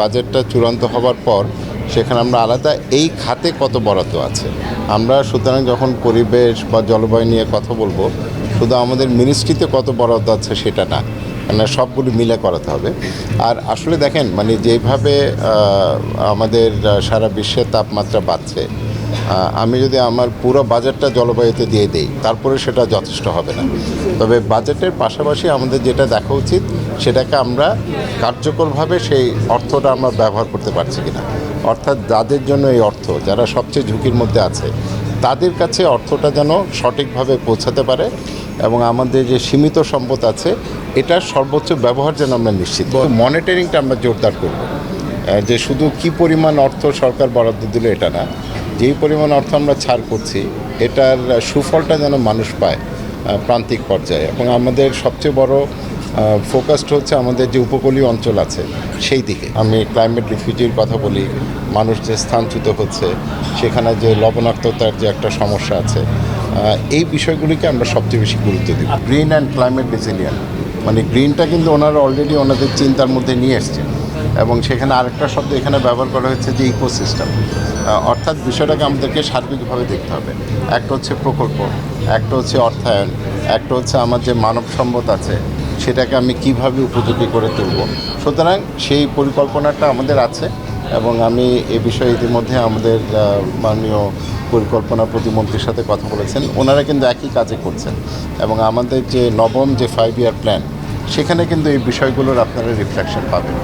বাজেটটা চূড়ান্ত হবার পর সেখানে আমরা আলাদা এই খাতে কত বরাদ্দ আছে? আমরা সুতরাং যখন পরিবেশ বা জলবায়ু নিয়ে কথা বলব, শুধু আমাদের মিনিস্ট্রিতে কত বরাদ্দ আছে সেটা না মানে সবগুলি মিলে করাতে হবে। আর আসলে দেখেন মানে যেভাবে আমাদের সারা বিশ্বের তাপমাত্রা বাড়ছে আমি যদি আমার পুরো বাজেটটা জলবায়ুতে দিয়ে দিই তারপরে সেটা যথেষ্ট হবে না। তবে বাজেটের পাশাপাশি আমাদের যেটা দেখা উচিত সেটাকে আমরা কার্যকরভাবে সেই অর্থটা আমরা ব্যবহার করতে পারছি কিনা। অর্থাৎ যাদের জন্য এই অর্থ যারা সবচেয়ে ঝুঁকির মধ্যে আছে তাদের কাছে অর্থটা যেন সঠিকভাবে পৌঁছাতে পারে এবং আমাদের যে সীমিত সম্পদ আছে এটার সর্বোচ্চ ব্যবহার যেন আমরা নিশ্চিত মনিটরিংটা আমরা জোরদার করব। যে শুধু কি পরিমাণ অর্থ সরকার বরাদ্দ দিল এটা না। যেই পরিমাণ অর্থ আমরা ছাড় করছি এটার সুফলটা যেন মানুষ পায় প্রান্তিক পর্যায়ে। এবং আমাদের সবচেয়ে বড় ফোকাসড হচ্ছে আমাদের যে উপকূলীয় অঞ্চল আছে সেই দিকে। আমি ক্লাইমেট রিফিউজির কথা বলি মানুষ যে স্থানচ্যুত হচ্ছে সেখানে যে লবণাক্ততার যে একটা সমস্যা আছে এই বিষয়গুলিকে আমরা সবচেয়ে বেশি গুরুত্ব দিই গ্রিন অ্যান্ড ক্লাইমেট রেসিলিয়েন্ট মানে গ্রিনটা কিন্তু ওনারা অলরেডি ওনাদের চিন্তার মধ্যে নিয়ে এসছে এবং সেখানে আরেকটা শব্দ এখানে ব্যবহার করা হচ্ছে যে ইকোসিস্টেম অর্থাৎ বিষয়টাকে আমাদেরকে সার্বিকভাবে দেখতে হবে। একটা হচ্ছে প্রকল্প, একটা হচ্ছে অর্থায়ন, একটা হচ্ছে আমার যে মানব সম্পদ আছে, সেটাকে আমি কীভাবে উপযোগী করে তুলব। সুতরাং সেই পরিকল্পনাটা আমাদের আছে এবং আমি এ বিষয়ে ইতিমধ্যে আমাদের মাননীয় পরিকল্পনা প্রতিমন্ত্রীর সাথে কথা বলেছেন। ওনারা কিন্তু একই কাজে করছেন এবং আমাদের যে নবম যে ফাইভ ইয়ার প্ল্যান সেখানে কিন্তু এই বিষয়গুলোর আপনারা রিফ্লেকশন পাবেন।